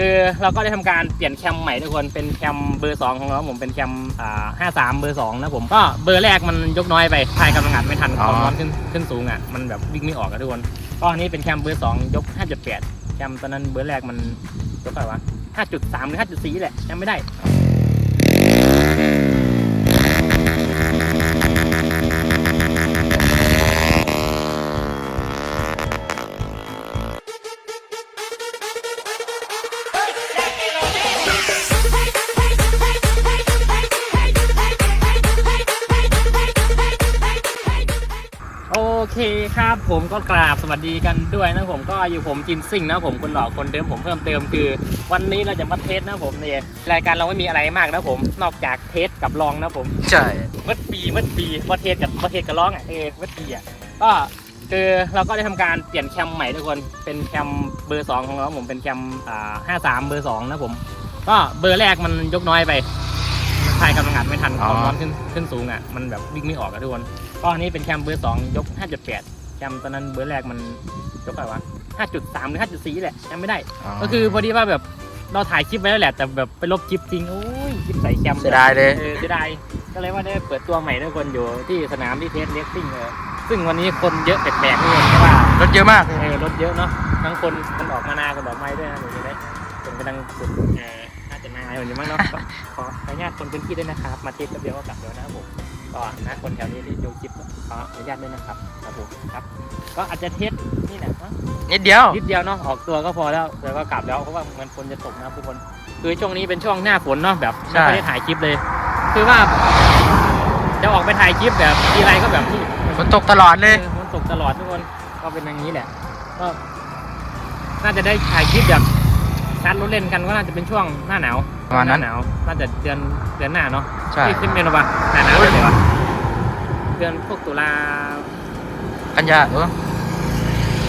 คือเราก็ได้ทำการเปลี่ยนแคมใหม่ทุกคนเป็นแคมเบอร์ 2 ของเราผมเป็นแคมอ่าห้าสามเบอร์2นะผมก็เบอร์แรกมันยกน้อยไปทายกำลังอัดไม่ทันอ๋คอวามร้อนขึ้นขึ้นสูงอะมันแบบวิ่งไม่ออกอะทุกคนก็อันนี้เป็นแคมเบอร์2ยก5.8แคมตอนนั้นเบอร์แรกมันยกเท่าไหร่วะ5.3หรือ5.4แหละจำไม่ได้ เคครับผมก็กราบสวัสดีกันด้วยนะผมก็อยู่ผมจินซิ่งนะผมคนหล่อคนเดิมผมเพิ่มเติมคือ วันนี้เราจะมาเทสนะผมเนี่ยรายการเราไม่มีอะไรมากนะผม นอกจากเทสกับลองนะผมใช่มัดปีมัดปีมาเทสกับมาเทสกับร้องอะเออมัดปีอะก็คือเราก็ได้ทำการเปลี่ยนแคมใหม่ทุกคนเป็นแคมเบอร์สองของเราผมเป็นแคมอ่าห้าสามเบอร์สองนะผม ก็เบอร์แรกมันยกน้อยไปทายกำลังอัดไม่ทันความร้อนขึ้นขึ้นสูงอะมันแบบวิ่งไม่ออกอะทุกคน ก็อันนี้เป็นแคมเบอร์สองยกห้าจุดแปดแคมตอนนั้นเบอร์แรกมันยกอะไรวะห้าจุดสามหรือห้าจุดสี่แหละจำไม่ได้ ก็คือพอดีว่าแบบเราถ่ายคลิปไว้แล้วแหละ แต่แบบไปลบคลิปทิ้งโอ้ยคลิปใส่แคมเสียดายเลยเออเสียดายก็เลยว่าได้เปิดตัวใหม่ทุกคนอยู่ที่สนามที่เทสเลสซิ่งเออซึ่งวันนี้คนเยอะแปลกๆนี่เพราะว่ารถเยอะมากเออรถเยอะเนาะทั้งคนคนออกมานาคนออกไม้ด้วยนะเดี๋ยวจะได้คนกำลังสุดเออน่าจะนาอยู่นี่มั้งเนาะก็ขออนุญาตคนพื้นที่ด้วยนะครับ มาเทสแป๊บเดียวก็กลับแล้วนะครับผม ก็นะคนแถวนี้ที่ดูคลิปก็ขออนุญาตด้วยนะครับครับผมครับ ก็อาจจะเทสนี่แหละเนาะนิดเดียว นิดเดียวเนาะออกตัวก็พอแล้วแล้วก็กลับแล้วเพราะว่ามันฝนจะตกนะครับทุกคน คือช่วงนี้เป็นช่วงหน้าฝนเนาะแบบไม่ค่อยได้ถ่ายคลิปเลย คือว่า จะออกไปถ่ายคลิปแบบทีไรก็แบบนี้ฝนตกตลอดเลยฝนตกตลอดทุกคน ก็เป็นอย่างนี้แหละ ก็ น่าจะได้ถ่ายคลิปแบบ ชาร์จรถเล่นกันก็น่าจะเป็นช่วงหน้าหนาวประมาณนั้นหน้าหนาวน่าจะเดือนเดือนหน้าเนาะใช่ ที่ขึ้นเป็นหรอปะหน้าหนาวเลยเหรอวะเดือนพวกตุลากันยาเออ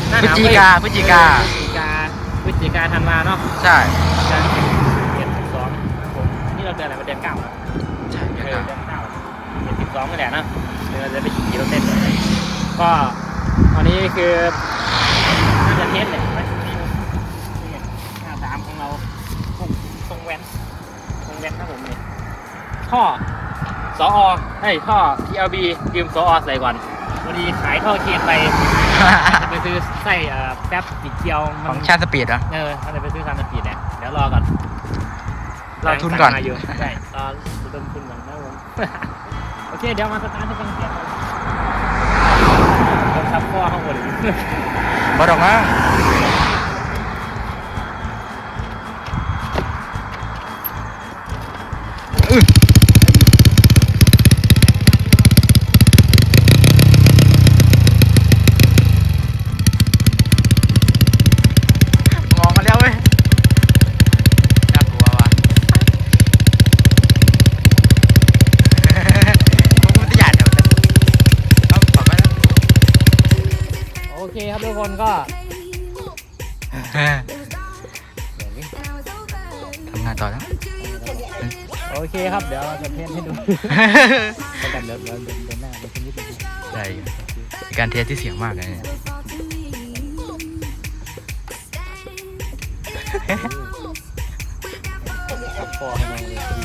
หน้าหพฤศนาวจิกาพฤศจิกาพฤศจิกาพฤศจิกาธันวาเนาะใช่เดือนเจ็ดสิบสองครับผมนี่เราเดือนอะไรมาเดือนเก้าแล้วใช่เอเดี๋ยวอก่อนเดือนเก้าเจ็ดสิบสองนี่แหละเนอะเดี๋ยวเราจะไปขี่รถเต้นกันก็ตอนนี้คือน่าจะเทสเลยไหมนี่นี่หน้าสามของเราทรงทรงแว้นทรงแว้นนะผมนี่ท่อสอเฮ้ยท่อ TLB ยืมสอใส่ก่อนพอดีขายท่อเคนไปจะไปซื้อไส้เอ่อแป๊บติดเกลียวขมัองนชาติสปีดเหรอ เออถ้าจะไปซื้อซานสปีดเนี่ยเดี๋ยวรอก่อนรอทุนก่อน สั่งมาอยู่ใช่รอระดมทุนก่อนนะผมโอเคเดี๋ยวมาสตาร์ทให้ฟังเสียงก่อนผมทับข้อข้างบน บอดออกมา เคครับทุกคนก็ทำงานต่อแล้วโอเคครับ เดี๋ยวเราจะเทสให้ดูแล้วกันเดี๋ยวเดี๋ยวเดี๋ยวเดินหน้าเดี๋ยวคุณนิดนึงได้อยู่เป็นการเทสที่เสียงมากเลยเนี่ยทับข้อให้น้องเลย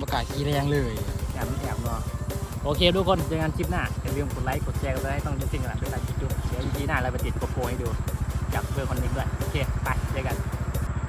ประกล้าศขี่แรงเลยแอบแอบรอโอเคทุกคนเจอกันคลิปหน้าอย่าลืมกดไลค์กดแชร์กันเลยต้องจริงๆแหละเป็นไรจุ๊บๆเดี๋ยวอีพีหน้าเราไปติดโกโปรให้ดูจากเบอร์คนหนึงด้วยโอเคไปเจอกัน